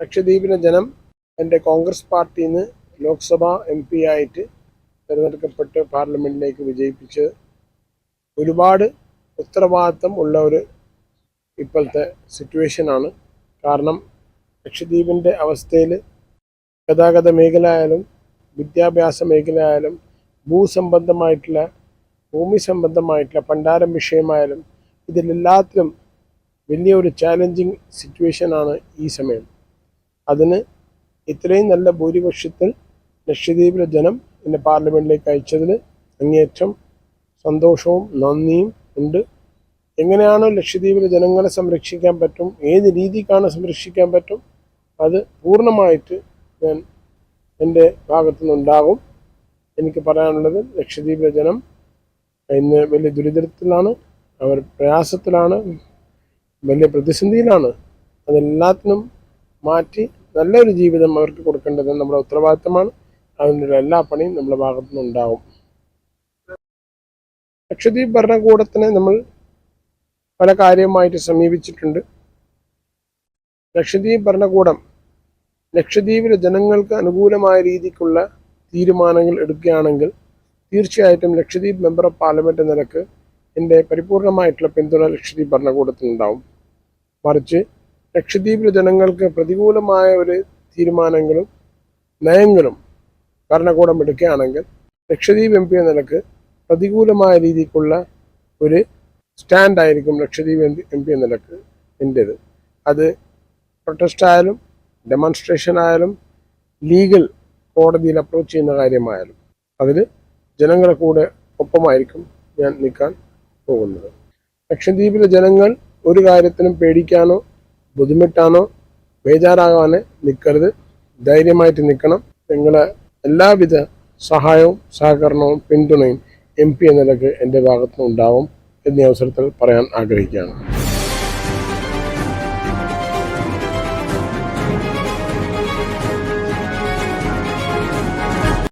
ലക്ഷദ്വീപിലെ ജനം എന്റെ കോൺഗ്രസ് പാർട്ടിയിൽ നിന്ന് ലോക്സഭ എം പി ആയിട്ട് തിരഞ്ഞെടുക്കപ്പെട്ട് പാർലമെന്റിലേക്ക് വിജയിപ്പിച്ച് ഒരുപാട് ഉത്തരവാദിത്തം ഉള്ള ഒരു ഇപ്പോഴത്തെ സിറ്റുവേഷനാണ് കാരണം ലക്ഷദ്വീപിന്റെ അവസ്ഥയിൽ ഗതാഗത മേഖല ആയാലും വിദ്യാഭ്യാസ മേഖല ആയാലും ഭൂസംബന്ധമായിട്ടുള്ള ഭൂമി സംബന്ധമായിട്ടുള്ള പണ്ടാരം വിഷയമായാലും ഇതിലെല്ലാത്തിലും വലിയൊരു ചാലഞ്ചിങ് സിറ്റുവേഷനാണ് ഈ സമയം. അതിന് ഇത്രയും നല്ല ഭൂരിപക്ഷത്തിൽ ലക്ഷദ്വീപിലെ ജനം എന്നെ പാർലമെന്റിലേക്ക് അയച്ചതിൽ അങ്ങേയറ്റം സന്തോഷവും നന്ദിയും ഉണ്ട്. എങ്ങനെയാണോ ലക്ഷദ്വീപിലെ ജനങ്ങളെ സംരക്ഷിക്കാൻ പറ്റും ഏത് രീതിക്കാണ് സംരക്ഷിക്കാൻ പറ്റും അത് പൂർണമായിട്ട് ഞാൻ എന്റെ ഭാഗത്തു നിന്നുണ്ടാകും എനിക്ക് പറയാനുള്ളത് ലക്ഷദ്വീപിലെ ജനം ഇന്ന് വലിയ ദുരിതത്തിലാണ് അവർ പ്രയാസത്തിലാണ് വലിയ പ്രതിസന്ധിയിലാണ്. അതെല്ലാത്തിനും മാറ്റി നല്ലൊരു ജീവിതം അവർക്ക് കൊടുക്കേണ്ടത് നമ്മുടെ ഉത്തരവാദിത്തമാണ്. അതിനുള്ള എല്ലാ പണിയും നമ്മുടെ ഭാഗത്തു നിന്നുണ്ടാവും. ലക്ഷദ്വീപ് ഭരണകൂടത്തിനെ നമ്മൾ പല കാര്യമായിട്ട് സമീപിച്ചിട്ടുണ്ട്. ലക്ഷദ്വീപ് ഭരണകൂടം ലക്ഷദ്വീപിലെ ജനങ്ങൾക്ക് അനുകൂലമായ രീതിക്കുള്ള തീരുമാനങ്ങൾ എടുക്കുകയാണെങ്കിൽ തീർച്ചയായിട്ടും ലക്ഷദ്വീപ് മെമ്പർ ഓഫ് പാർലമെന്റ് നിലയ്ക്ക് എന്റെ പരിപൂർണമായിട്ടുള്ള പിന്തുണ ലക്ഷദ്വീപ് ഭരണകൂടത്തിനുണ്ടാവും. മറിച്ച് ലക്ഷദ്വീപിലെ ജനങ്ങൾക്ക് പ്രതികൂലമായ ഒരു തീരുമാനങ്ങളും നയങ്ങളും ഭരണകൂടം എടുക്കുകയാണെങ്കിൽ ലക്ഷദ്വീപ് എം പി എന്ന നിലയ്ക്ക് പ്രതികൂലമായ രീതിക്കുള്ള ഒരു സ്റ്റാൻഡ് ആയിരിക്കും ലക്ഷദ്വീപ് എം പി എന്ന നിലയ്ക്ക് എന്റേത്. അത് പ്രൊട്ടസ്റ്റ് ആയാലും ഡെമോൺസ്ട്രേഷൻ ആയാലും ലീഗൽ കോടതിയിൽ അപ്രോച്ച് ചെയ്യുന്ന കാര്യമായാലും അതിൽ ജനങ്ങളെ കൂടെ ഒപ്പമായിരിക്കും ഞാൻ നിൽക്കാൻ പോകുന്നത്. ലക്ഷദ്വീപിലെ ജനങ്ങൾ ഒരു കാര്യത്തിനും പേടിക്കാനോ ബുദ്ധിമുട്ടാനോ ബേജാറാകാനോ നിൽക്കരുത് ധൈര്യമായിട്ട് നിൽക്കണം നിങ്ങളെ എല്ലാവിധ സഹായവും സഹകരണവും പിന്തുണയും എം പി എന്ന നിലയ്ക്ക് എന്റെ ഭാഗത്തുനിന്ന് ഉണ്ടാവും എന്നീ അവസരത്തിൽ പറയാൻ ആഗ്രഹിക്കുകയാണ്.